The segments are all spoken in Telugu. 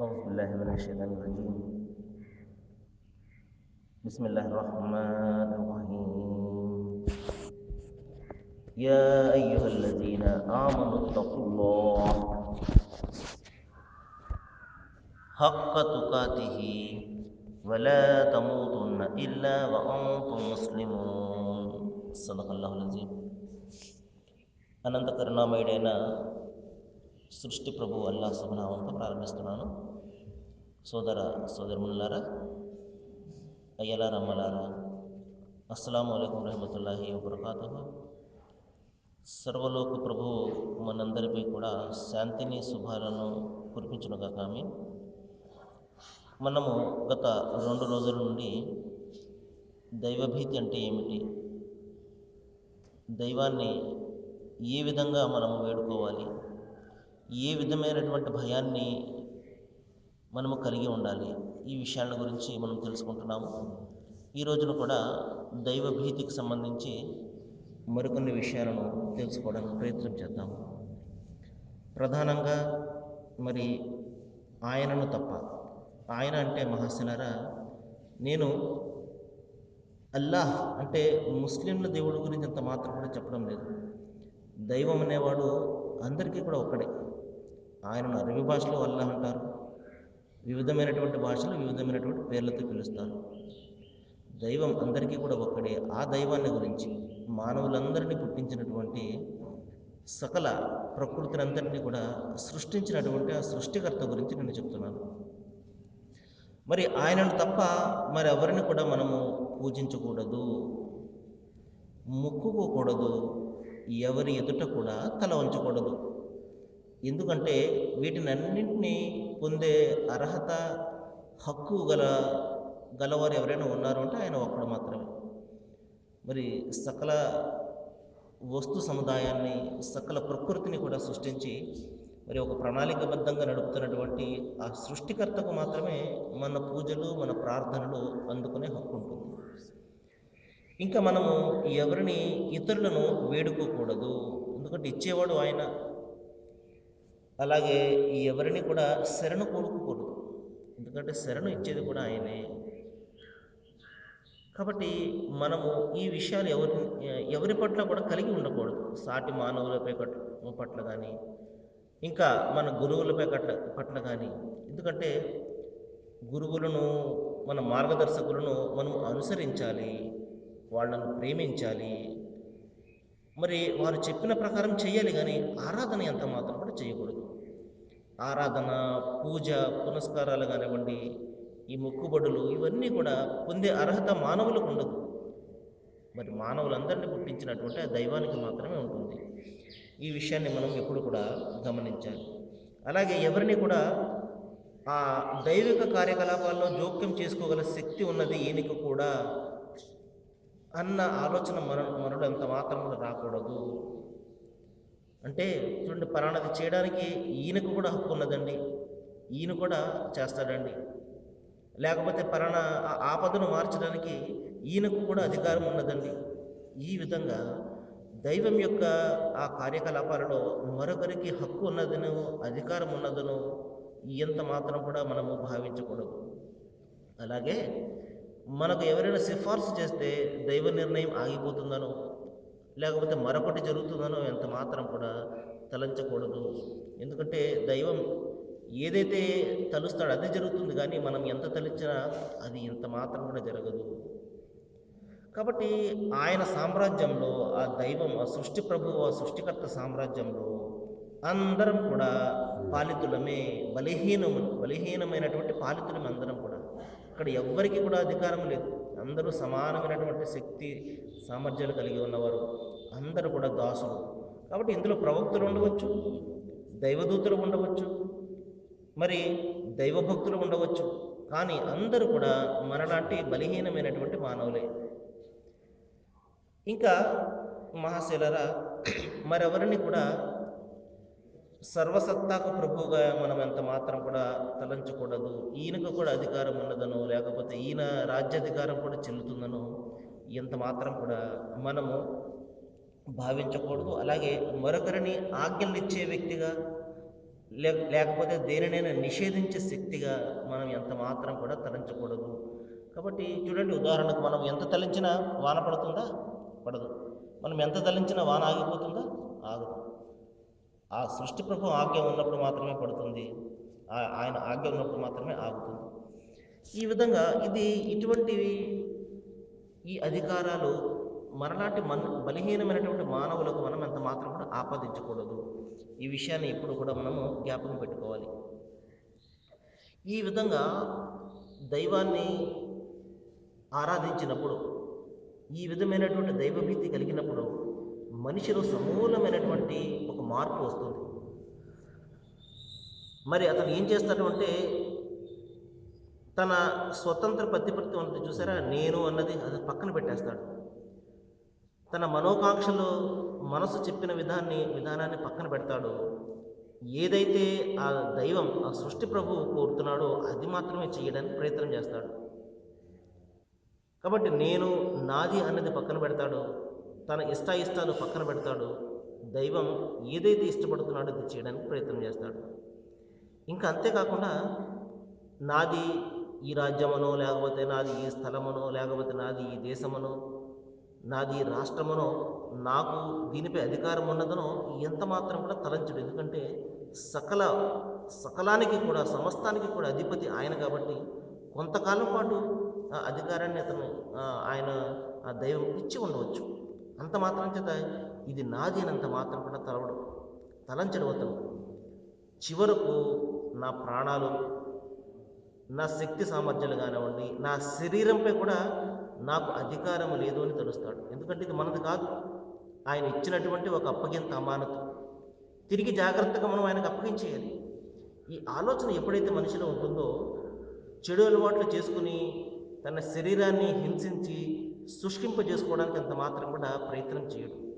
أعوذ بالله من الشيطان الرجيم بسم الله الرحمن الرحيم يا أيها الذين آمنوا اتقوا الله حق تقاته ولا تموتن إلا وأنتم مسلمون صدق الله العظيم అనంత కరుణామయుడైన సృష్టి ప్రభు అల్లా శుభనామంతో ప్రారంభిస్తున్నాను. సోదర సోదరులారా అయ్యలారా అమ్మలారా అస్సలం అయికం రహమతుల్లాహి వబర్కాతు సర్వలోక ప్రభు మనందరిపై కూడా శాంతిని శుభాలను కురిపించునుగా కామి మనము గత రెండు రోజుల నుండి దైవభీతి అంటే ఏమిటి? దైవాన్ని ఏ విధంగా మనము వేడుకోవాలి? ఏ విధమైనటువంటి భయాన్ని మనము కలిగి ఉండాలి? ఈ విషయాల గురించి మనం తెలుసుకుంటున్నాము. ఈ రోజున కూడా దైవ భీతికి సంబంధించి మరికొన్ని విషయాలను తెలుసుకోవడానికి ప్రయత్నం చేద్దాము ప్రధానంగా మరి ఆయనను తప్ప ఆయన అంటే మహాశిలరా నేను అల్లాహ్ అంటే ముస్లింల దేవుడి గురించి అంత మాత్రం కూడా చెప్పడం లేదు. దైవం అనేవాడు అందరికీ కూడా ఒక్కడే. ఆయనను అరబీ భాషలో అల్లాహ్ అంటారు. వివిధమైనటువంటి భాషలు వివిధమైనటువంటి పేర్లతో పిలుస్తారు. దైవం అందరికీ కూడా ఒక్కడే. ఆ దైవాన్ని గురించి మానవులందరినీ పుట్టించినటువంటి సకల ప్రకృతిని అంతటినీ కూడా సృష్టించినటువంటి ఆ సృష్టికర్త గురించి నేను చెప్తున్నాను. మరి ఆయనను తప్ప మరి ఎవరిని కూడా మనము పూజించకూడదు ముక్కుకోకూడదు ఎవరి ఎదుట కూడా తల వంచకూడదు. ఎందుకంటే వీటిని అన్నింటినీ పొందే అర్హత హక్కు గల గలవారు ఎవరైనా ఉన్నారు అంటే ఆయన ఒక్కడు మాత్రమే. మరి సకల వస్తు సముదాయాన్ని సకల ప్రకృతిని కూడా సృష్టించి మరి ఒక ప్రణాళికబద్ధంగా నడుపుతున్నటువంటి ఆ సృష్టికర్తకు మాత్రమే మన పూజలు మన ప్రార్థనలు అందుకునే హక్కు ఉంటుంది. ఇంకా మనము ఎవరిని ఇతరులను వేడుకోకూడదు. ఎందుకంటే ఇచ్చేవాడు ఆయన అలాగే ఎవరిని కూడా శరణు కోరుకోకూడదు. ఎందుకంటే శరణు ఇచ్చేది కూడా ఆయనే. కాబట్టి మనము ఈ విషయాలు ఎవరి ఎవరి పట్ల కూడా కలిగి ఉండకూడదు. సాటి మానవులపై పట్ల కానీ ఇంకా మన గురువులపై పట్ల పట్ల కానీ. ఎందుకంటే గురువులను మన మార్గదర్శకులను మనం అనుసరించాలి వాళ్ళను ప్రేమించాలి. మరి వారు చెప్పిన ప్రకారం చేయాలి కానీ ఆరాధన ఎంత మాత్రం కూడా చేయకూడదు ఆరాధన పూజ పునస్కారాలు కానివ్వండి ఈ మొక్కుబడులు ఇవన్నీ కూడా పొందే అర్హత మానవులకు ఉండదు. మరి మానవులందరినీ పుట్టించినటువంటి ఆ దైవానికి మాత్రమే ఉంటుంది. ఈ విషయాన్ని మనం ఎప్పుడు కూడా గమనించాలి. అలాగే ఎవరిని కూడా ఆ దైవిక కార్యకలాపాల్లో జోక్యం చేసుకోగల శక్తి ఉన్నది ఈయనకు కూడా అన్న ఆలోచన మన మనలో ఎంత మాత్రం కూడా రాకూడదు. అంటే చూడండి పలానది చేయడానికి ఈయనకు కూడా హక్కు ఉన్నదండి. ఈయన కూడా చేస్తాడండి. లేకపోతే పలానా ఆపదను మార్చడానికి ఈయనకు కూడా అధికారం ఉన్నదండి. ఈ విధంగా దైవం యొక్క ఆ కార్యకలాపాలలో మరొకరికి హక్కు ఉన్నదనో అధికారం ఉన్నదనో ఎంత మాత్రం కూడా మనము భావించకూడదు. అలాగే మనకు ఎవరైనా సిఫార్సు చేస్తే దైవ నిర్ణయం ఆగిపోతుందనో లేకపోతే మరొకటి జరుగుతుందనో ఎంత మాత్రం కూడా తలంచకూడదు. ఎందుకంటే దైవం ఏదైతే తలుస్తాడో అదే జరుగుతుంది కానీ మనం ఎంత తలిచినా అది ఎంత మాత్రం కూడా జరగదు. కాబట్టి ఆయన సామ్రాజ్యంలో ఆ దైవం ఆ సృష్టి ప్రభువు ఆ సృష్టికర్త సామ్రాజ్యంలో అందరం కూడా పాలితులమే బలహీనము బలహీనమైనటువంటి పాలితులం అందరం కూడా. ఇక్కడ ఎవ్వరికి కూడా అధికారం లేదు. అందరూ సమానమైనటువంటి శక్తి సామర్థ్యాలు కలిగి ఉన్నవారు. అందరూ కూడా దాసులు. కాబట్టి ఇందులో ప్రవక్తులు ఉండవచ్చు దైవదూతలు ఉండవచ్చు మరి దైవభక్తులు ఉండవచ్చు. కానీ అందరూ కూడా మనలాంటి బలహీనమైనటువంటి మానవులే. ఇంకా మహాశైలరా మరెవరిని కూడా సర్వసత్తాకు ప్రభువుగా మనం ఎంత మాత్రం కూడా తలంచకూడదు. ఈయనకు కూడా అధికారం ఉన్నదనో లేకపోతే ఈయన రాజ్యాధికారం కూడా చెల్లుతుందనో ఎంత మాత్రం కూడా మనము భావించకూడదు. అలాగే మరొకరిని ఆజ్ఞలు ఇచ్చే వ్యక్తిగా లే లేకపోతే దేనినైనా నిషేధించే శక్తిగా మనం ఎంత మాత్రం కూడా తలంచకూడదు. కాబట్టి చూడండి ఉదాహరణకు మనం ఎంత తలించినా వాన పడుతుందా? పడదు. మనం ఎంత తలించినా వాన ఆగిపోతుందా? ఆగదు. ఆ సృష్టి ప్రభు ఆజ్ఞ ఉన్నప్పుడు మాత్రమే పడుతుంది. ఆ- ఆయన ఆజ్ఞ ఉన్నప్పుడు మాత్రమే ఆగుతుంది. ఈ విధంగా ఇది ఇటువంటివి ఈ అధికారాలు మనలాంటి మన బలహీనమైనటువంటి మానవులకు మనం ఎంత మాత్రం కూడా ఆపాదించకూడదు. ఈ విషయాన్ని ఎప్పుడు కూడా మనము జ్ఞాపకం పెట్టుకోవాలి. ఈ విధంగా దైవాన్ని ఆరాధించినప్పుడు ఈ విధమైనటువంటి దైవభీతి కలిగినప్పుడు మనిషిలో సమూలమైనటువంటి ఒక మార్పు వస్తుంది. మరి అతను ఏం చేస్తాడు అంటే తన స్వతంత్ర ప్రతిపత్తి ఉంటుంది చూసారా? నేను అన్నది అది పక్కన పెట్టేస్తాడు. తన మనోకాంక్షలు మనసు చెప్పిన విధాన్ని విధానాన్ని పక్కన పెడతాడు. ఏదైతే ఆ దైవం ఆ సృష్టి ప్రభువు కోరుతున్నాడో అది మాత్రమే చేయడానికి ప్రయత్నం చేస్తాడు. కాబట్టి నేను నాది అన్నది పక్కన పెడతాడు. తన ఇష్టాయిష్టాలు పక్కన పెడతాడు. దైవం ఏదైతే ఇష్టపడుతున్నాడో అది చేయడానికి ప్రయత్నం చేస్తాడు. ఇంకా అంతేకాకుండా నాది ఈ రాజ్యమనో లేకపోతే నాది ఈ స్థలమనో లేకపోతే నాది ఈ దేశమనో నాది ఈ రాష్ట్రమనో నాకు దీనిపై అధికారం ఉన్నదనో ఎంత మాత్రం కూడా తలంచడు. ఎందుకంటే సకల సకలానికి కూడా సమస్తానికి కూడా అధిపతి ఆయన కాబట్టి కొంతకాలం పాటు ఆ అధికారాన్ని అతను ఆయన ఆ దైవం ఇచ్చి ఉండవచ్చు. అంత మాత్రం చేత ఇది నాది మాత్రం కూడా తలవడు తలంచడు అతను. చివరకు నా ప్రాణాలు నా శక్తి సామర్థ్యాలు కానివ్వండి నా శరీరంపై కూడా నాకు అధికారం లేదు అని తెలుస్తాడు. ఎందుకంటే ఇది మనది కాదు. ఆయన ఇచ్చినటువంటి ఒక అప్పగింత అమానత. తిరిగి జాగ్రత్తగా మనం ఆయనకు అప్పగించేయాలి. ఈ ఆలోచన ఎప్పుడైతే మనిషిలో ఉంటుందో చెడు అలవాట్లు చేసుకుని తన శరీరాన్ని హింసించి శుష్కింపజేసుకోవడానికి అంత మాత్రం కూడా ప్రయత్నం చేయడు.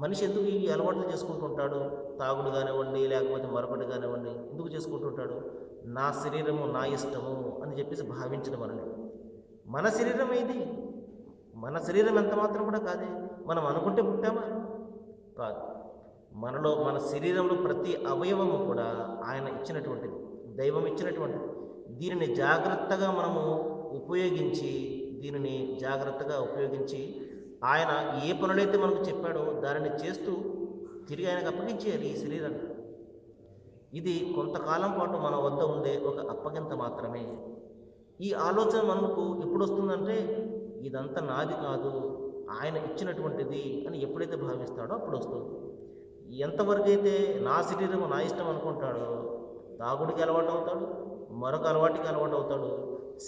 మనిషి ఎందుకు ఈ అలవాట్లు చేసుకుంటుంటాడు తాగుడు కానివ్వండి లేకపోతే మరొకటి కానివ్వండి ఎందుకు చేసుకుంటుంటాడు నా శరీరము నా ఇష్టము అని చెప్పేసి భావించడం వలన మన శరీరం ఇది మన శరీరం ఎంత మాత్రం కూడా కాదే. మనం అనుకుంటే పుట్టామా? కాదు. మనలో మన శరీరంలో ప్రతి అవయవము కూడా ఆయన ఇచ్చినటువంటిది దైవం ఇచ్చినటువంటిది. దీనిని జాగ్రత్తగా మనము ఉపయోగించి దీనిని జాగ్రత్తగా ఉపయోగించి ఆయన ఏ పనులైతే మనకు చెప్పాడో దానిని చేస్తూ తిరిగి ఆయనకు అప్పగించేయాలి ఈ శరీరాన్ని. ఇది కొంతకాలం పాటు మన వద్ద ఉండే ఒక అప్పగింత మాత్రమే. ఈ ఆలోచన మనకు ఎప్పుడు వస్తుందంటే ఇదంతా నాది కాదు ఆయన ఇచ్చినటువంటిది అని ఎప్పుడైతే భావిస్తాడో అప్పుడు వస్తుంది ఎంతవరకు అయితే నా శరీరం నా ఇష్టం అనుకుంటాడో తాగుడికి అలవాటు అవుతాడు మరొక అలవాటుకి అలవాటు అవుతాడు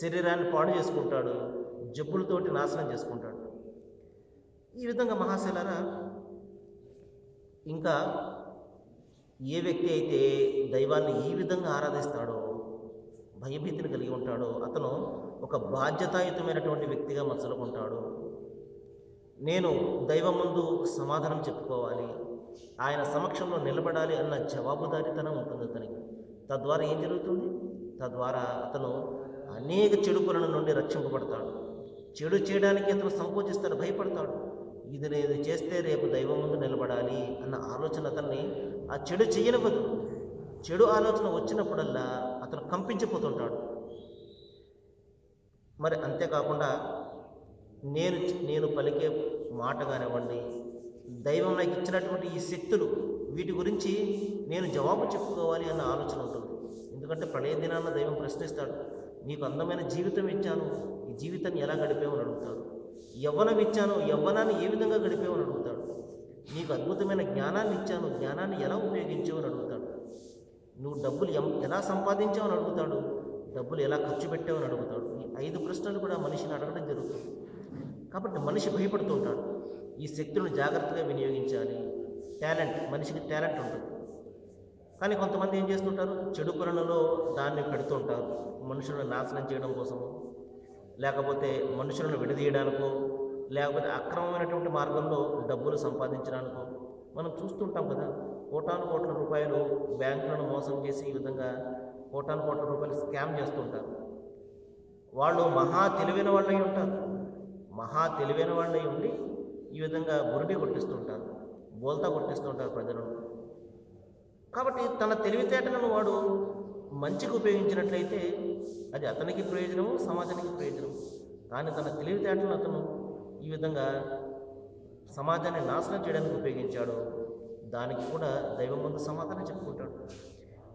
శరీరాన్ని పాడు చేసుకుంటాడు జబ్బులతోటి నాశనం చేసుకుంటాడు. ఈ విధంగా మహాశైలరా ఇంకా ఏ వ్యక్తి అయితే దైవాన్ని ఈ విధంగా ఆరాధిస్తాడో భయభీతిని కలిగి ఉంటాడో అతను ఒక బాధ్యతాయుతమైనటువంటి వ్యక్తిగా మచ్చలుకుంటాడు నేను దైవం ముందు సమాధానం చెప్పుకోవాలి ఆయన సమక్షంలో నిలబడాలి అన్న జవాబుదారీతనం ఉంటుంది అతనికి. తద్వారా ఏం జరుగుతుంది? తద్వారా అతను అనేక చెడు నుండి రక్షింపబడతాడు. చెడు చేయడానికి అతను సంకోచిస్తాడు భయపడతాడు. ఇది నేను చేస్తే రేపు దైవం ముందు నిలబడాలి అన్న ఆలోచన అతన్ని ఆ చెడు చేయనివ్వదు. చెడు ఆలోచన వచ్చినప్పుడల్లా అతను కంపించిపోతుంటాడు. మరి అంతేకాకుండా నేను నేను పలికే మాట కానివ్వండి దైవం నాకు ఇచ్చినటువంటి ఈ శక్తులు వీటి గురించి నేను జవాబు చెప్పుకోవాలి అన్న ఆలోచన ఉంటుంది. ఎందుకంటే ప్రళయ దినాన్న దైవం ప్రశ్నిస్తాడు నీకు అందమైన జీవితం ఇచ్చాను జీవితాన్ని ఎలా గడిపేవని అడుగుతాడు? యవ్వనం ఇచ్చాను యవ్వనాన్ని ఏ విధంగా గడిపేవని అడుగుతాడు? నీకు అద్భుతమైన జ్ఞానాన్ని ఇచ్చాను జ్ఞానాన్ని ఎలా ఉపయోగించావని అడుగుతాడు? నువ్వు డబ్బులు ఎం- ఎలా సంపాదించావని అడుగుతాడు? డబ్బులు ఎలా ఖర్చు పెట్టావని అడుగుతాడు? ఈ ఐదు ప్రశ్నలు కూడా మనిషిని అడగడం జరుగుతుంది. కాబట్టి మనిషి భయపడుతుంటాడు ఈ శక్తులను జాగ్రత్తగా వినియోగించాలి. టాలెంట్ మనిషికి టాలెంట్ ఉంటుంది. కానీ కొంతమంది ఏం చేస్తుంటారు? చెడు పనులలో దాన్ని పెడుతుంటారు మనుషులను నాశనం చేయడం కోసము. లేకపోతే మనుషులను విడదీయడానికో లేకపోతే అక్రమమైనటువంటి మార్గంలో డబ్బులు సంపాదించడానికో మనం చూస్తుంటాం కదా. కోటాను కోట్ల రూపాయలు బ్యాంకులను మోసం చేసి ఈ విధంగా కోటాను కోట్ల రూపాయలు స్కామ్ చేస్తుంటారు. వాళ్ళు మహా తెలివైన వాళ్ళై ఉంటారు. మహా తెలివైన వాళ్ళై ఉండి ఈ విధంగా బురిడి కొట్టిస్తుంటారు. బోల్తా కొట్టిస్తుంటారు ప్రజలను. కాబట్టి తన తెలివితేటలను వాడు మంచికి ఉపయోగించినట్లయితే అది అతనికి ప్రయోజనము సమాజానికి ప్రయోజనము. కానీ తన తెలివితేటలను అతను ఈ విధంగా సమాజాన్ని నాశనం చేయడానికి ఉపయోగించాడో దానికి కూడా దైవం ముందు సమాధానం చెప్పుకుంటాడు.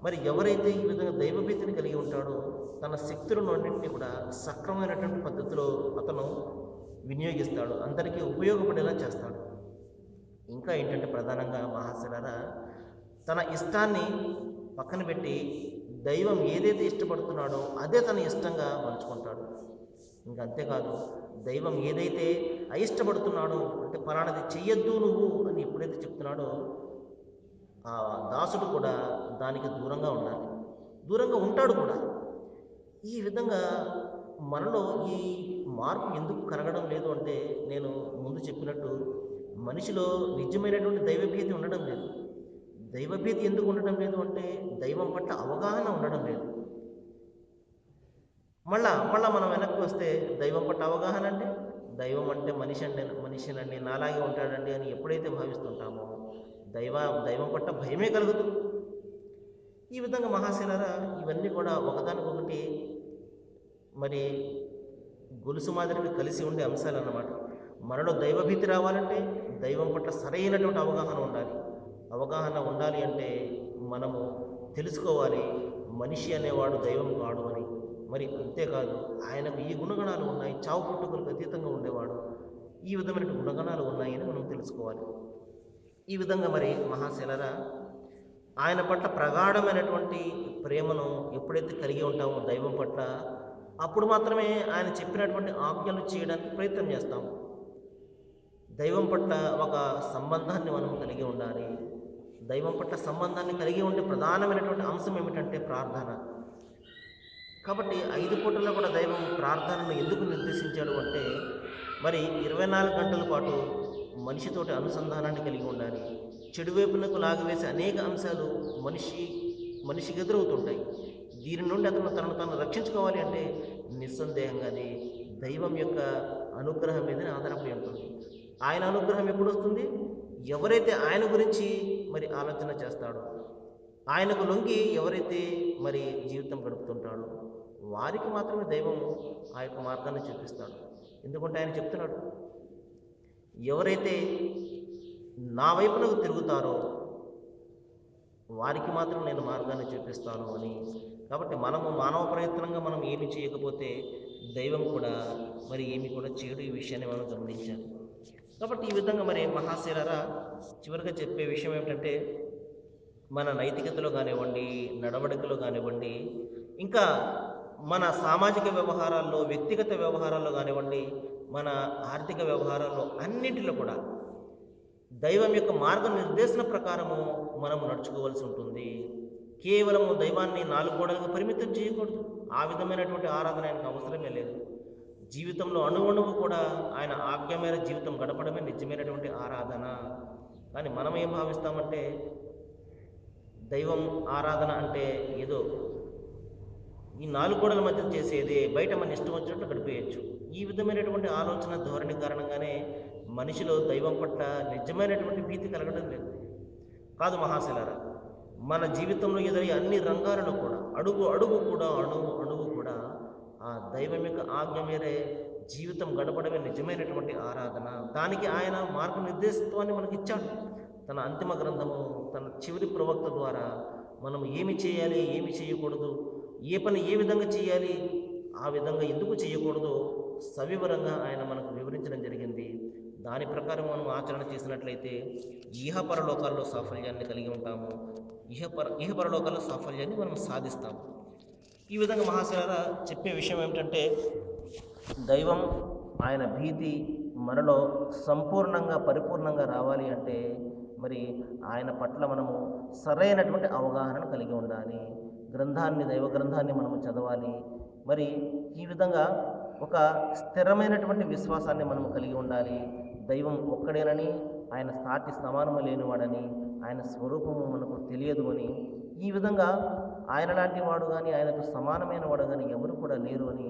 మరి ఎవరైతే ఈ విధంగా దైవభీతిని కలిగి ఉంటాడో తన శక్తులను అన్నింటినీ కూడా సక్రమైనటువంటి పద్ధతిలో అతను వినియోగిస్తాడు. అందరికీ ఉపయోగపడేలా చేస్తాడు. ఇంకా ఏంటంటే ప్రధానంగా మహాశిలారా తన ఇష్టాన్ని పక్కన పెట్టి దైవం ఏదైతే ఇష్టపడుతున్నాడో అదే తన ఇష్టంగా మలుచుకుంటాడు. ఇంకా అంతేకాదు దైవం ఏదైతే అయిష్టపడుతున్నాడో అంటే పలానది చెయ్యొద్దు నువ్వు అని ఎప్పుడైతే చెప్తున్నాడో ఆ దాసుడు కూడా దానికి దూరంగా ఉండాలి. దూరంగా ఉంటాడు కూడా. ఈ విధంగా మనలో ఈ మార్పు ఎందుకు కరగడం లేదు అంటే నేను ముందు చెప్పినట్టు మనిషిలో నిజమైనటువంటి దైవభీతి ఉండడం లేదు. దైవభీతి ఎందుకు ఉండటం లేదు అంటే దైవం పట్ల అవగాహన ఉండడం లేదు. మళ్ళా మళ్ళా మనం వెనక్కి వస్తే దైవం పట్ల అవగాహన అంటే దైవం అంటే మనిషి అండి మనిషినండి నాలాగే ఉంటాడండి అని ఎప్పుడైతే భావిస్తుంటామో దైవ దైవం పట్ల భయమే కలుగుతుంది ఈ విధంగా మహాశిలారా ఇవన్నీ కూడా ఒకదానికొకటి మరి గొలుసు మాదిరిగా కలిసి ఉండే అంశాలు అన్నమాట మనలో దైవభీతి రావాలంటే దైవం పట్ల సరైనటువంటి అవగాహన ఉండాలి. అవగాహన ఉండాలి అంటే మనము తెలుసుకోవాలి మనిషి అనేవాడు దైవం కాడు అని. మరి అంతేకాదు ఆయనకు ఈ గుణగణాలు ఉన్నాయి చావు పుట్టుకలకు అతీతంగా ఉండేవాడు. ఈ విధమైన గుణగణాలు ఉన్నాయని మనం తెలుసుకోవాలి. ఈ విధంగా మరి మహాశలరా ఆయన పట్ల ప్రగాఢమైనటువంటి ప్రేమను ఎప్పుడైతే కలిగి ఉంటామో దైవం పట్ల అప్పుడు మాత్రమే ఆయన చెప్పినటువంటి ఆజ్ఞలు చేయడానికి ప్రయత్నం చేస్తాం. దైవం పట్ల ఒక సంబంధాన్ని మనం కలిగి ఉండాలి. దైవం పట్ల సంబంధాన్ని కలిగి ఉండే ప్రధానమైనటువంటి అంశం ఏమిటంటే ప్రార్థన. కాబట్టి ఐదు పూటల్లో కూడా దైవం ప్రార్థనను ఎందుకు నిర్దేశించాడు అంటే మరి ఇరవై నాలుగు గంటల పాటు మనిషితోటి అనుసంధానాన్ని కలిగి ఉండాలి. చెడు వైపునకు లాగవేసే అనేక అంశాలు మనిషి మనిషికి ఎదురవుతుంటాయి. దీని నుండి అతను తనను తాను రక్షించుకోవాలి అంటే నిస్సందేహంగానే దైవం యొక్క అనుగ్రహం మీదనే ఆధారపడి ఉంటుంది. ఆయన అనుగ్రహం ఎప్పుడు వస్తుంది? ఎవరైతే ఆయన గురించి మరి ఆలోచన చేస్తాడో. ఆయనకు లొంగి ఎవరైతే మరి జీవితం గడుపుతుంటాడో వారికి మాత్రమే దైవం ఆ యొక్క మార్గాన్ని చూపిస్తాడు. ఎందుకంటే ఆయన చెప్తున్నాడు ఎవరైతే నా వైపునకు తిరుగుతారో వారికి మాత్రం నేను మార్గాన్ని చూపిస్తాను అని. కాబట్టి మనము మానవ ప్రయత్నంగా మనం ఏమి చేయకపోతే దైవం కూడా మరి ఏమి కూడా చేయడు ఈ విషయాన్ని మనం గమనించాలి. కాబట్టి ఈ విధంగా మరి మహాశిరారా చివరిగా చెప్పే విషయం ఏమిటంటే మన నైతికతలో కానివ్వండి నడవడికలో కానివ్వండి ఇంకా మన సామాజిక వ్యవహారాల్లో వ్యక్తిగత వ్యవహారాల్లో కానివ్వండి మన ఆర్థిక వ్యవహారాల్లో అన్నింటిలో కూడా దైవం యొక్క మార్గ నిర్దేశన ప్రకారము మనం నడుచుకోవాల్సి ఉంటుంది. కేవలము దైవాన్ని నాలుగు గోడలకు పరిమితం చేయకూడదు. ఆ విధమైనటువంటి ఆరాధన ఆయనకు అవసరమే లేదు. జీవితంలో అణువణువు కూడా ఆయన ఆజ్ఞ మేర జీవితం గడపడమే నిజమైనటువంటి ఆరాధన. కానీ మనం ఏం భావిస్తామంటే దైవం ఆరాధన అంటే ఏదో ఈ నాలుగు గోడల మధ్య చేసేది బయట మన ఇష్టం వచ్చినట్టు గడిపేయచ్చు. ఈ విధమైనటువంటి ఆలోచన ధోరణి కారణంగానే మనిషిలో దైవం పట్ల నిజమైనటువంటి భీతి కలగడం లేదు. కాదు మహాశిలారా మన జీవితంలో ఎదురయ్యే అన్ని రంగాలను కూడా అడుగు అడుగు కూడా అణువు అణువు దైవం యొక్క ఆజ్ఞ మీరే జీవితం గడపడమే నిజమైనటువంటి ఆరాధన. దానికి ఆయన మార్గనిర్దేశత్వాన్ని మనకి ఇచ్చాడు తన అంతిమ గ్రంథము తన చివరి ప్రవక్త ద్వారా మనం ఏమి చేయాలి ఏమి చేయకూడదు ఏ పని ఏ విధంగా చేయాలి ఆ విధంగా ఎందుకు చేయకూడదో సవివరంగా ఆయన మనకు వివరించడం జరిగింది. దాని ప్రకారం మనం ఆచరణ చేసినట్లయితే ఇహ పరలోకాల్లో సాఫల్యాన్ని కలిగి ఉంటాము. ఇహ పర ఇహ పరలోకాల్లో సాఫల్యాన్ని మనం సాధిస్తాము. ఈ విధంగా మహాశిలారా చెప్పే విషయం ఏమిటంటే దైవం ఆయన భీతి మనలో సంపూర్ణంగా పరిపూర్ణంగా రావాలి అంటే మరి ఆయన పట్ల మనము సరైనటువంటి అవగాహనను కలిగి ఉండాలి. గ్రంథాన్ని దైవ గ్రంథాన్ని మనము చదవాలి. మరి ఈ విధంగా ఒక స్థిరమైనటువంటి విశ్వాసాన్ని మనము కలిగి ఉండాలి. దైవం ఒక్కడేనని ఆయన సాటి సమానము లేనివాడని ఆయన స్వరూపము మనకు తెలియదు అని ఈ విధంగా ఆయన లాంటి వాడు కానీ ఆయనకు సమానమైన వాడు కానీ ఎవరు కూడా లేరు అని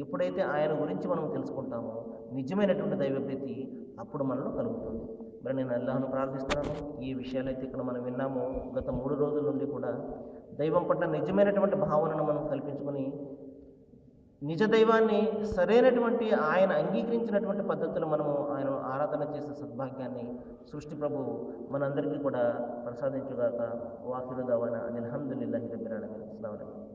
ఎప్పుడైతే ఆయన గురించి మనం తెలుసుకుంటామో నిజమైనటువంటి దైవభీతి అప్పుడు మనలో కలుగుతుంది. మరి నేను అల్లాహను ప్రార్థిస్తున్నాను. ఈ విషయాలైతే ఇక్కడ మనం విన్నామో. గత మూడు రోజుల నుండి కూడా దైవం పట్ల నిజమైనటువంటి భావనను మనం కల్పించుకొని నిజ దైవాన్ని సరైనటువంటి ఆయన అంగీకరించినటువంటి పద్ధతులు మనము ఆయన ఆరాధన చేసే సద్భాగ్యాన్ని సృష్టి ప్రభు మనందరికీ కూడా ప్రసాదించుగాక. వాకిలుదావన దవాన అనిల్ హమ్దుల్లాహి రబ్బిల్